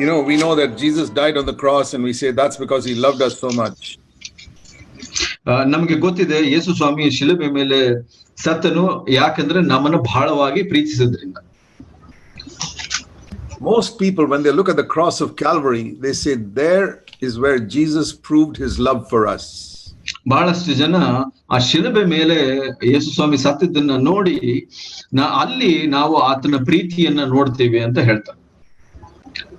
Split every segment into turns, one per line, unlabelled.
You know, we know that Jesus died on the cross, and we say that's because he loved us so much.
ಆ, ನಮ್ಗೆ ಗೊತ್ತಿದೆ ಯೇಸು ಸ್ವಾಮಿ ಶಿಲುಬೆ ಮೇಲೆ ಸತ್ತನು ಯಾಕಂದ್ರೆ ನಮ್ಮನ್ನು ಬಹಳವಾಗಿ ಪ್ರೀತಿಸಿದ್ರಿಂದ
Most people, when they look at the cross of Calvary, they say there is where Jesus proved his love for us.
ಬಹಳಷ್ಟು ಜನ ಆ ಶಿಲುಬೆ ಮೇಲೆ ಯೇಸು ಸ್ವಾಮಿ ಸತ್ತಿದ್ದನ್ನ ನೋಡಿ ನಾ ಅಲ್ಲಿ ನಾವು ಆತನ ಪ್ರೀತಿಯನ್ನ ನೋಡ್ತೇವೆ ಅಂತ ಹೇಳ್ತಾರೆ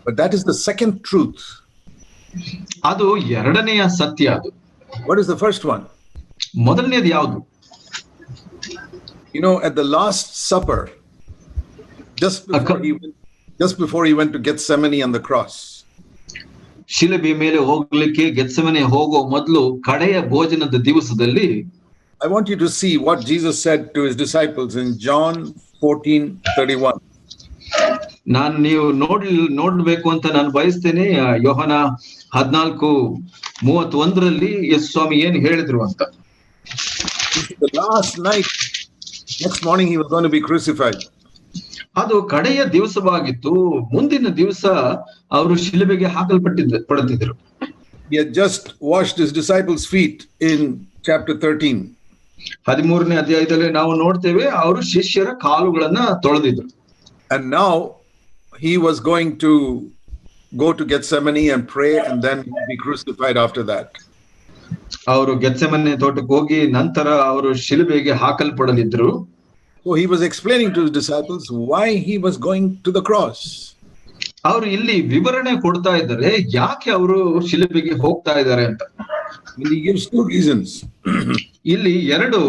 But that is the second truth.
ಅದು ಎರಡನೆಯ ಸತ್ಯ ಅದು
What is the first one?
ಮೊದಲನೇದು ಯಾವುದು
You know, at the Last Supper, just before he went, just before he went to Gethsemane on the cross,
ಶಿಲುಬೆ ಮೇಲೆ ಹೋಗ್ಲಿಕ್ಕೆ ಗೆತ್ಸಮನೆ ಹೋಗೋ ಮೊದಲು ಕಡೆಯ ಭೋಜನದ ದಿವಸದಲ್ಲಿ
I want you to see what Jesus said to his disciples in John 14 31.
ನಾನ್ ನೀವು ನೋಡ್ ನೋಡ್ಬೇಕು ಅಂತ ನಾನು ಬಯಸ್ತೇನೆ ಯೋಹನ ಹದ್ನಾಲ್ಕು ಮೂವತ್ತೊಂದರಲ್ಲಿ ಎಸ್ ಸ್ವಾಮಿ ಏನ್ ಹೇಳಿದ್ರು ಅಂತ
last night next morning he was going to be crucified.
ಅದು ಕಡೆಯ ದಿವಸವಾಗಿತ್ತು ಮುಂದಿನ ದಿವಸ ಅವರು ಶಿಲುಬೆಗೆ ಹಾಕಲ್ಪಟ್ಟಿದ್ದ ಪಡುತ್ತಿದ್ರು
He had just washed his disciples' feet in chapter 13.
ಹದಿಮೂರನೇ ಅಧ್ಯಾಯದಲ್ಲಿ ನಾವು ನೋಡ್ತೇವೆ ಅವರು ಶಿಷ್ಯರ ಕಾಲುಗಳನ್ನ ತೊಳೆದಿದ್ರು
and now he was going to go to Gethsemane and pray and then be crucified after that.
ಅವರು ಗೆತ್ಸೆಮನೆ ತೋಟಕ್ಕೆ ಹೋಗಿ ನಂತರ ಅವರು ಶಿಲುಬೆಗೆ ಹಾಕಲ್ಪಡಲಿದ್ರು
So he was explaining to his disciples why he was going to the cross.
ಅವರು ಇಲ್ಲಿ ವಿವರಣೆ ಕೊಡ್ತಾ ಇದ್ದಾರೆ ಯಾಕೆ ಅವರು ಶಿಲುಬೆಗೆ ಹೋಗ್ತಾ ಇದ್ದಾರೆ ಅಂತ
And he gives two reasons.
ಇಲ್ಲಿ ಎರಡು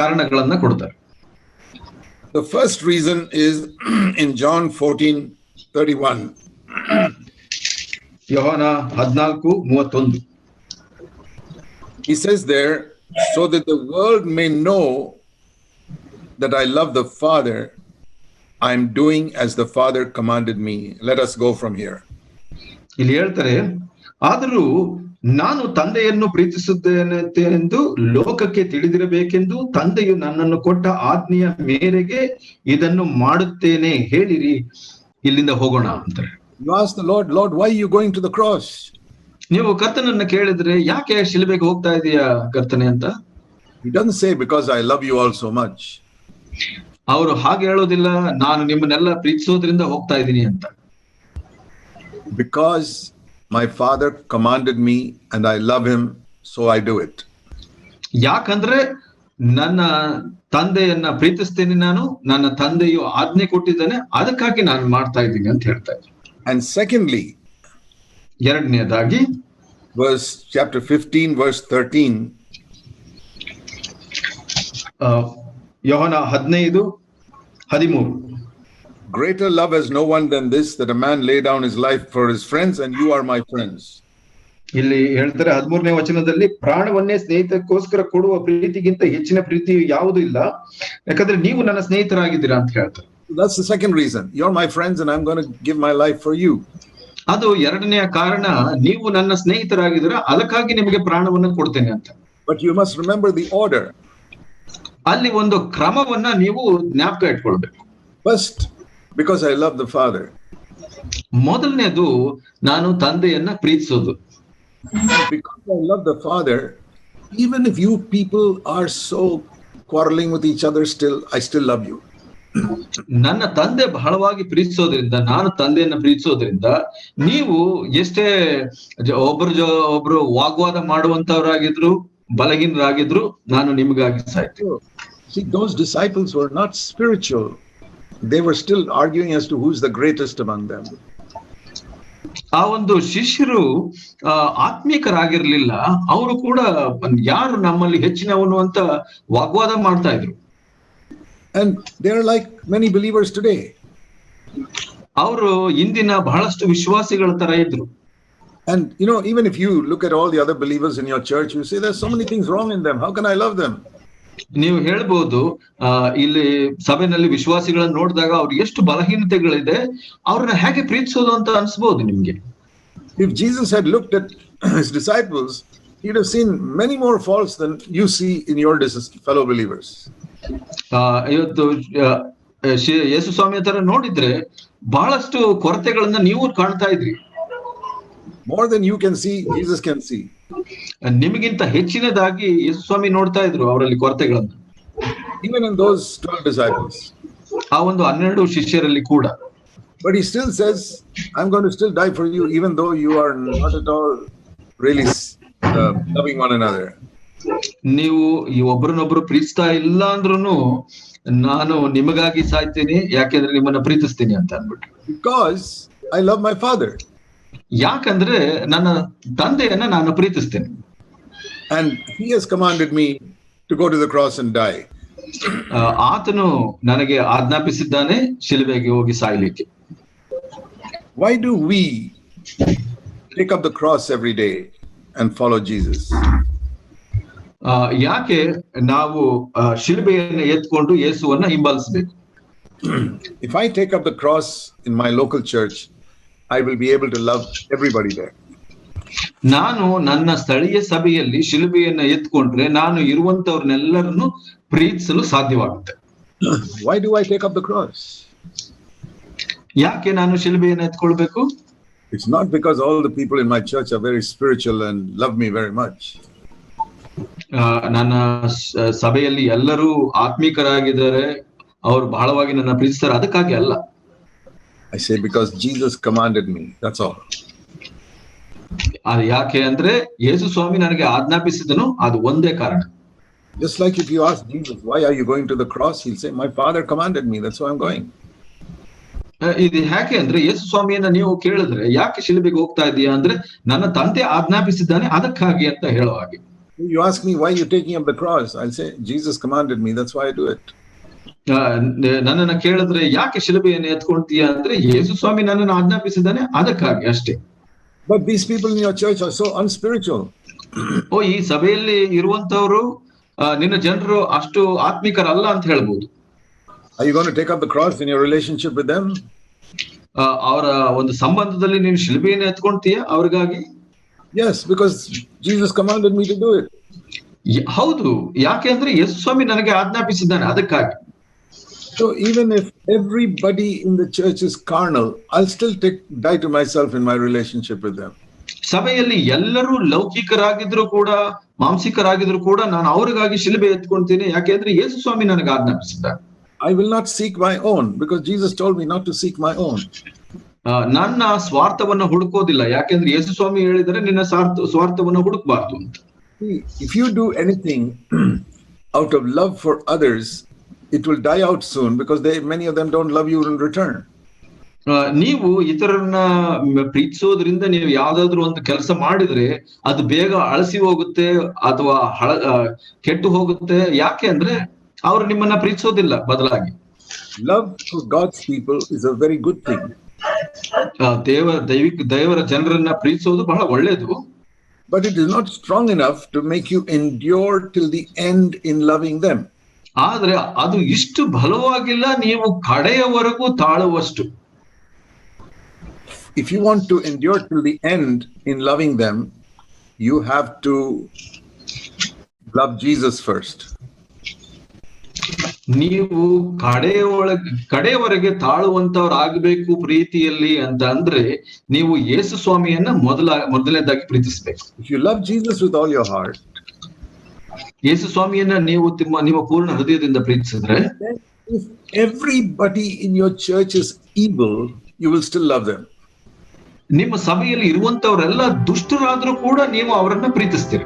ಕಾರಣಗಳನ್ನ ಕೊಡ್ತಾರೆ
The first reason is in John 14 31.
ಯೋಹಾನ ಹದ್ನಾಲ್ಕು ಮೂವತ್ತೊಂದು
He says there, so that the world may know that I love the Father, I'm doing as the Father commanded me. Let us go from here.
ಇಲ್ಲಿ ಹೇಳ್ತಾರೆ ಆದರೂ ನಾನು ತಂದೆಯನ್ನು ಪ್ರೀತಿಸುತ್ತೇನೆ ಎಂದು ಲೋಕಕ್ಕೆ ತಿಳಿದಿರಬೇಕೆಂದು ತಂದೆಯು ನನ್ನನ್ನು ಕೊಟ್ಟ ಆಜ್ಞೆಯ ಮೇರೆಗೆ ಇದನ್ನು ಮಾಡುತ್ತೇನೆ ಹೇಳಿರಿ ಇಲ್ಲಿಂದ ಹೋಗೋಣ ಅಂತಾರೆ.
You ask the lord lord why you going to the cross
ನೀವು ಕರ್ತನನ್ನ ಕೇಳಿದ್ರೆ ಯಾಕೆ ಶಿಲುಬೆಗೆ ಹೋಗ್ತಾ ಇದೀಯಾ ಕರ್ತನೆ ಅಂತ?
You don't say because I love you all so much
ಅವರು ಹಾಗೆ ಹೇಳೋದಿಲ್ಲ ನಾನು ನಿಮ್ಮನ್ನೆಲ್ಲ ಪ್ರೀತಿಸೋದ್ರಿಂದ ಹೋಗ್ತಾ ಇದ್ದೀನಿ ಅಂತ.
Because my father commanded me and I love him so I do it
ಯಾಕಂದ್ರೆ ನನ್ನ ತಂದೆಯನ್ನ ಪ್ರೀತಿಸ್ತೇನೆ ನಾನು ನನ್ನ ತಂದೆಯು ಆಜ್ಞೆ ಕೊಟ್ಟಿದ್ದಾನೆ ಅದಕ್ಕಾಗಿ ನಾನು ಮಾಡ್ತಾ ಇದ್ದೀನಿ ಅಂತ ಹೇಳ್ತಾ ಇದ್ದೀನಿ
ಸೆಕೆಂಡ್ಲಿ
ಎರಡನೇದಾಗಿ
ಚಾಪ್ಟರ್ 15, ವರ್ಸ್ 13,
ಆ, ಯೋಹನ ಹದಿನೈದು ಹದಿಮೂರು
greater love has no one than this, that a man lay down his life for his friends, and you are my friends.
ಇಲ್ಲಿ ಹೇಳ್ತಾರೆ ಹದಿಮೂರನೇ ವಚನದಲ್ಲಿ ಪ್ರಾಣವನ್ನೇ ಸ್ನೇಹಿತಕ್ಕೋಸ್ಕರ ಕೊಡುವ ಪ್ರೀತಿಗಿಂತ ಹೆಚ್ಚಿನ ಪ್ರೀತಿ ಯಾವುದೂ ಇಲ್ಲ. ಯಾಕಂದ್ರೆ ನೀವು ನನ್ನ ಸ್ನೇಹಿತರಾಗಿದ್ದೀರಾ ಅಂತ ಹೇಳ್ತಾರೆ.
That's the second reason. You're my friends, and I'm going to give my life for you.
ಅದು ಎರಡನೆಯ ಕಾರಣ ನೀವು ನನ್ನ ಸ್ನೇಹಿತರಾಗಿದ್ದೀರಾ ಅದಕ್ಕಾಗಿ ನಿಮಗೆ ಪ್ರಾಣವನ್ನು ಕೊಡ್ತೇನೆ ಅಂತ.
But you must remember the order
ಅಲ್ಲಿ ಒಂದು ಕ್ರಮವನ್ನ ನೀವು ಜ್ಞಾಪಕ ಇಟ್ಕೊಳ್ಬೇಕು.
First because I love the father
ಮೊದಲನೇದು ನಾನು ತಂದೆಯನ್ನ ಪ್ರೀತಿಸೋದು.
Because I love the Father, even if you people are so quarreling with each other, still, I still love you.
ನನ್ನ ತಂದೆ ಬಹಳವಾಗಿ ಪ್ರೀತಿಸೋದ್ರಿಂದ ನಾನು ತಂದೆಯನ್ನ ಪ್ರೀತಿಸೋದ್ರಿಂದ ನೀವು ಎಷ್ಟೇ ಜ- ಒಬ್ರು ಜೊ ಒಬ್ರು ವಾಗ್ವಾದ ಮಾಡುವಂತವರಾಗಿದ್ರು ಬಲಹೀನರಾಗಿದ್ರು ನಾನು ನಿಮಗಾಗಿ ಸಾಯ್ತೀನಿ
See, those disciples were not spiritual. They were still arguing as to who's the greatest among them.
ಆ ಒಂದು ಶಿಷ್ಯರು ಆತ್ಮೀಕರಾಗಿರ್ಲಿಲ್ಲ ಅವರು ಕೂಡ ಯಾರು ನಮ್ಮಲ್ಲಿ ಹೆಚ್ಚಿನವನು ಅಂತ ವಾಗ್ವಾದ ಮಾಡ್ತಾ ಇದ್ರು
ಲೈಕ್ ಮೆನಿ ಬಿಲೀವರ್ಸ್ today.
ಅವರು ಇಂದಿನ ಬಹಳಷ್ಟು ವಿಶ್ವಾಸಿಗಳ ತರ ಇದ್ರು
And you know, even if you look at all the other believers in your church, you say there's so many things wrong in them. How can I love them?
ನೀವು ಹೇಳ್ಬೋದು ಆ ಇಲ್ಲಿ ಸಭೆನಲ್ಲಿ ವಿಶ್ವಾಸಿಗಳನ್ನ ನೋಡಿದಾಗ ಅವ್ರು ಎಷ್ಟು ಬಲಹೀನತೆಗಳಿದೆ ಅವ್ರನ್ನ ಹೇಗೆ ಪ್ರೀತಿಸೋದು ಅಂತ ಅನ್ಸ್ಬೋದು ನಿಮ್ಗೆ
if Jesus had looked at his disciples, you have seen many more faults than you see in your ಡಿಸಸ್ fellow believers.
ಆ ಇವತ್ತು ಯೇಸು ಸ್ವಾಮಿ ತರ ನೋಡಿದ್ರೆ ಬಹಳಷ್ಟು ಕೊರತೆಗಳನ್ನ ನೀವು ಕಾಣ್ತಾ ಇದ್ರಿ
more than you can see Jesus can see.
ನಿಮಗಿಂತ ಹೆಚ್ಚಿನದಾಗಿ ಯೇಸು ಸ್ವಾಮಿ ನೋಡ್ತಾ ಇದ್ರು ಅವರಲ್ಲಿ ಕೊರತೆಗಳನ್ನು.
Even in those 12 disciples.
ಆ ಒಂದು ಹನ್ನೆರಡು ಶಿಷ್ಯರಲ್ಲಿ ಕೂಡ.
But he still says, I'm going to still die for you, even though you are not at all really uh, loving one another.
ನೀವು ಈ ಒಬ್ರನ್ನೊಬ್ರು ಪ್ರೀತಿಸ್ತಾ ಇಲ್ಲ ಅಂದ್ರೂ ನಾನು ನಿಮಗಾಗಿ ಸಾಯ್ತೀನಿ ಯಾಕೆಂದ್ರೆ ನಿಮ್ಮನ್ನ ಪ್ರೀತಿಸ್ತೀನಿ ಅಂತ ಅನ್ಬಿಟ್ಟು
because I love my father
ಯಾಕಂದ್ರೆ ನನ್ನ ತಂದೆಯನ್ನ ನಾನು ಪ್ರೀತಿಸ್ತೇನೆ.
And he has commanded me to go to the cross and die.
ಆ, ಆತನು ನನಗೆ ಆಜ್ಞಾಪಿಸಿದ್ದಾನೆ ಶಿಲುಬೆಗೆ ಹೋಗಿ ಸಾಯ್ಲಿಕ್ಕೆ
Why do we take up the cross every day and follow Jesus?
ಆ, ಯಾಕೆ ನಾವು ಆ, ಶಿಲುಬೆಯನ್ನು ಎತ್ಕೊಂಡು ಯೇಸುವನ್ನ ಹಿಂಬಾಲಿಸಬೇಕು
If I take up the cross in my local church, I will be able to love everybody there.
ನಾನು ನನ್ನ ಸ್ಥಳೀಯ ಸಭೆಯಲ್ಲಿ ಶಿಲುಬೆಯನ್ನು ಎತ್ಕೊಂಡ್ರೆ ನಾನು ಇರುವಂತವ್ರನ್ನೆಲ್ಲರನ್ನು ಪ್ರೀತಿಸಲು ಸಾಧ್ಯವಾಗುತ್ತೆ.
Why do I take up the
ಯಾಕೆ ನಾನು ಶಿಲುಬೆಯನ್ನು ಎತ್ಕೊಳ್ಬೇಕು?
It's not because all the people in my church are very spiritual and love me very much
ನನ್ನ ಸಭೆಯಲ್ಲಿ ಎಲ್ಲರೂ ಆತ್ಮೀಕರಾಗಿದ್ದಾರೆ. ಅವರು ಬಹಳವಾಗಿ ನನ್ನ ಪ್ರೀತಿಸ್ತಾರೆ. ಅದಕ್ಕಾಗಿ ಅಲ್ಲ.
I say because Jesus commanded me that's all
ಅದು ಯಾಕೆ ಅಂದ್ರೆ ಯೇಸು ಸ್ವಾಮಿ ನನಗೆ ಆಜ್ಞಾಪಿಸಿದನು ಅದು ಒಂದೇ ಕಾರಣ
Just like if you ask Jesus, why are you going to the cross? He'll say, My father commanded me. That's why I'm going.
ಇದು ಯಾಕೆ ಅಂದ್ರೆ ಯೇಸು ಸ್ವಾಮಿಯನ್ನ ನೀವು ಕೇಳಿದ್ರೆ ಯಾಕೆ ಶಿಲುಬೆಗೆ ಹೋಗ್ತಾ ಇದೀಯಾ ಅಂದ್ರೆ ನನ್ನ ತಂದೆ ಆಜ್ಞಾಪಿಸಿದ್ದಾನೆ ಅದಕ್ಕಾಗಿ ಅಂತ ಹೇಳೋ ಹಾಗೆ
You ask me why you taking up the cross. I'll say, Jesus commanded me. That's why I do it.
ಆ, ನ- ನನ್ನನ್ನ ಕೇಳಿದ್ರೆ ಯಾಕೆ ಶಿಲುಬೆಯನ್ನು ಎತ್ಕೊಳ್ತೀಯ ಅಂದ್ರೆ ಯೇಸು ಸ್ವಾಮಿ ನನ್ನನ್ನು ಆಜ್ಞಾಪಿಸಿದ್ದಾನೆ ಅದಕ್ಕಾಗಿ ಅಷ್ಟೇ
But these people in your church are so unspiritual.
ಓ ಈ ಸಭೆಯಲ್ಲಿ ಇರುವಂತವ್ರು ನಿನ್ನ ಜನರು ಅಷ್ಟು ಆತ್ಮಿಕರಲ್ಲ ಅಂತ ಹೇಳ್ಬೋದು
Are you going to take up the cross in your relationship with them?
ಅವರ ಒಂದು ಸಂಬಂಧದಲ್ಲಿ ನೀನು ಶಿಲುಬೆಯನ್ನು ಎತ್ಕೊಳ್ತೀಯ ಅವ್ರಿಗಾಗಿ
Yes, because Jesus commanded me to do it.
ಹೌದು ಯಾಕೆ ಅಂದ್ರೆ ಯೇಸು ಸ್ವಾಮಿ ನನಗೆ ಆಜ್ಞಾಪಿಸಿದ್ದಾನೆ ಅದಕ್ಕಾಗಿ
So even if everybody in the church is carnal, I'll still take die to myself in my relationship with them.
ಸಭೆಯಲ್ಲಿ ಎಲ್ಲರೂ ಲೌಕಿಕರಾಗಿದ್ರು ಕೂಡ ಮಾಂಸಿಕರಾಗಿದ್ರು ಕೂಡ ನಾನು ಅವ್ರಿಗಾಗಿ ಶಿಲುಬೆ ಎತ್ಕೊಳ್ತೀನಿ ಯಾಕೆಂದ್ರೆ ಯೇಸು ಸ್ವಾಮಿ ನನಗೆ ಆಜ್ಞಾಪಿಸಿದ್ದಾನೆ
I will not seek my own because Jesus told me not to seek my own.
ಆ, ನನ್ನ ಸ್ವಾರ್ಥವನ್ನ ಹುಡುಕೋದಿಲ್ಲ ಯಾಕೆಂದ್ರೆ ಯೇಸು ಸ್ವಾಮಿ ಹೇಳಿದರೆ ನಿನ್ನ ಸ್ವಾರ್ಥ ಸ್ವಾರ್ಥವನ್ನ ಹುಡುಕ್ಬಾರ್ದು ಅಂತ
See, if you do anything out of love for others, it will die out soon because they many of them don't love you in return.
ಆ, ನೀವು ಇತರರನ್ನ ಮ್, ಪ್ರೀತಿಸೋದ್ರಿಂದ ನೀವು ಯಾವ್ದಾದ್ರು ಒಂದು ಕೆಲಸ ಮಾಡಿದ್ರೆ ಅದು ಬೇಗ ಅಳಸಿ ಹೋಗುತ್ತೆ ಅಥವಾ ಹಳ ಆ, ಕೆಟ್ಟು ಹೋಗುತ್ತೆ ಯಾಕೆ ಅಂದ್ರೆ ಅವ್ರು ನಿಮ್ಮನ್ನ ಪ್ರೀತಿಸೋದಿಲ್ಲ ಬದಲಾಗಿ
Love for God's people is a very good thing.
ಆ, ದೇವ ದೈವಿಕ ದೇವರ ಜನರನ್ನ ಪ್ರೀತಿಸೋದು ಬಹಳ ಒಳ್ಳೇದು
but it is not strong enough to make you endure till the end in loving them.
ಆದ್ರೆ ಅದು ಇಷ್ಟು ಬಲವಾಗಿಲ್ಲ ನೀವು ಕಡೆಯವರೆಗೂ ತಾಳುವಷ್ಟು.
If you want to endure to the end in loving them you have to love Jesus first
ನೀವು ಕಡೆಯೊಳಗೆ ಕಡೆಯವರೆಗೆ ತಾಳುವಂತವರಾಗಬೇಕು ಪ್ರೀತಿಯಲ್ಲಿ ಅಂತ ಅಂದ್ರೆ ನೀವು ಯೇಸು ಸ್ವಾಮಿಯನ್ನ ಮೊದಲ ಮೊದಲನೇದಾಗಿ ಪ್ರೀತಿಸಬೇಕು.
You love Jesus with all your heart
Yesu ಸ್ವಾಮಿಯನ್ನ ನೀವು ನಿಮ್ಮ ನಿಮ್ಮ ಪೂರ್ಣ ಹೃದಯದಿಂದ ಪ್ರೀತಿಸಿದ್ರೆ
everybody in your church is evil you will still love them
ನಿಮ್ಮ ಸಭೆಯಲ್ಲಿ ಇರುವಂತವರೆಲ್ಲ ದುಷ್ಟರಾದ್ರೂ ಕೂಡ ನೀವು ಅವರನ್ನ ಪ್ರೀತಿಸ್ತೀರಿ.